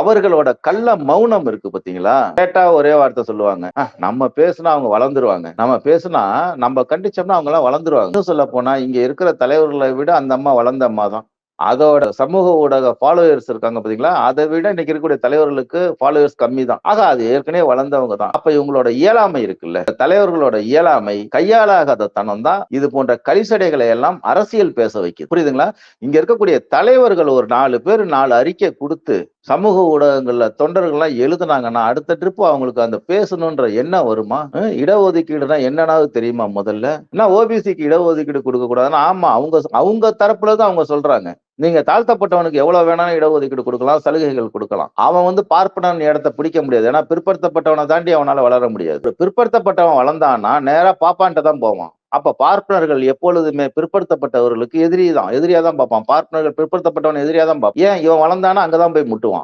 அவர்களோட கள்ள மௌனம் இருக்கு பாத்தீங்களா? கேட்டா ஒரே வார்த்தை சொல்லுவாங்க. நம்ம பேசுனா அவங்க வளர்ந்துருவாங்க. நம்ம பேசுனா நம்ம கண்டிச்சோம்னா அவங்க எல்லாம் வளர்ந்துருவாங்க. இன்னும் சொல்ல போனா இங்க இருக்கிற தலைவர்களை விட அந்த அம்மா வளர்ந்த அம்மா தான். அதோட சமூக ஊடக ஃபாலோவர்ஸ் இருக்காங்க பாத்தீங்களா? அதை விட இன்னைக்கு இருக்கக்கூடிய தலைவர்களுக்கு ஃபாலோவர்ஸ் கம்மி தான். ஆக அது ஏற்கனவே வளர்ந்தவங்க தான். அப்ப இவங்களோட இயலாமை இருக்குல்ல. தலைவர்களோட இயலாமை கையாளாகாத தனம் தான். இது போன்ற கலிசடைகளை எல்லாம் அரசியல் பேச வைக்குது. புரியுதுங்களா? இங்க இருக்கக்கூடிய தலைவர்கள் ஒரு நாலு பேர் நாலு அறிக்கை கொடுத்து சமூக ஊடகங்கள்ல தொண்டர்கள்லாம் எழுதுனாங்கன்னா அடுத்த ட்ரிப் அவங்களுக்கு அந்த பேசணுன்ற எண்ணம் வருமா? இடஒதுக்கீடுனா என்னன்னாவது தெரியுமா முதல்ல? என்ன ஓபிசிக்கு இடஒதுக்கீடு கொடுக்க கூடாதுன்னா ஆமா அவங்க அவங்க தரப்புல தான் அவங்க சொல்றாங்க. நீங்க தாழ்த்தப்பட்டவனுக்கு எவ்வளவு வேணாலும் இடஒதுக்கீடு கொடுக்கலாம் சலுகைகள் கொடுக்கலாம். அவன் வந்து பார்ப்பனன் இடத்த பிடிக்க முடியாது. ஏன்னா பிற்படுத்தப்பட்டவனை தாண்டி அவனால வளர முடியாது. பிற்படுத்தப்பட்டவன் வளர்ந்தான்னா நேரா பாப்பான்ட்டு தான் போவான். அப்ப பார்ப்பனர்கள் எப்பொழுதுமே பிற்படுத்தப்பட்டவர்களுக்கு எதிரி தான் எதிரியா தான் பார்ப்பான். பார்ப்பனர்கள் பிற்படுத்தப்பட்டவன் எதிரியா தான் பார்ப்பான். ஏன்? இவன் வளர்ந்தானா அங்கதான் போய் முட்டுவான்.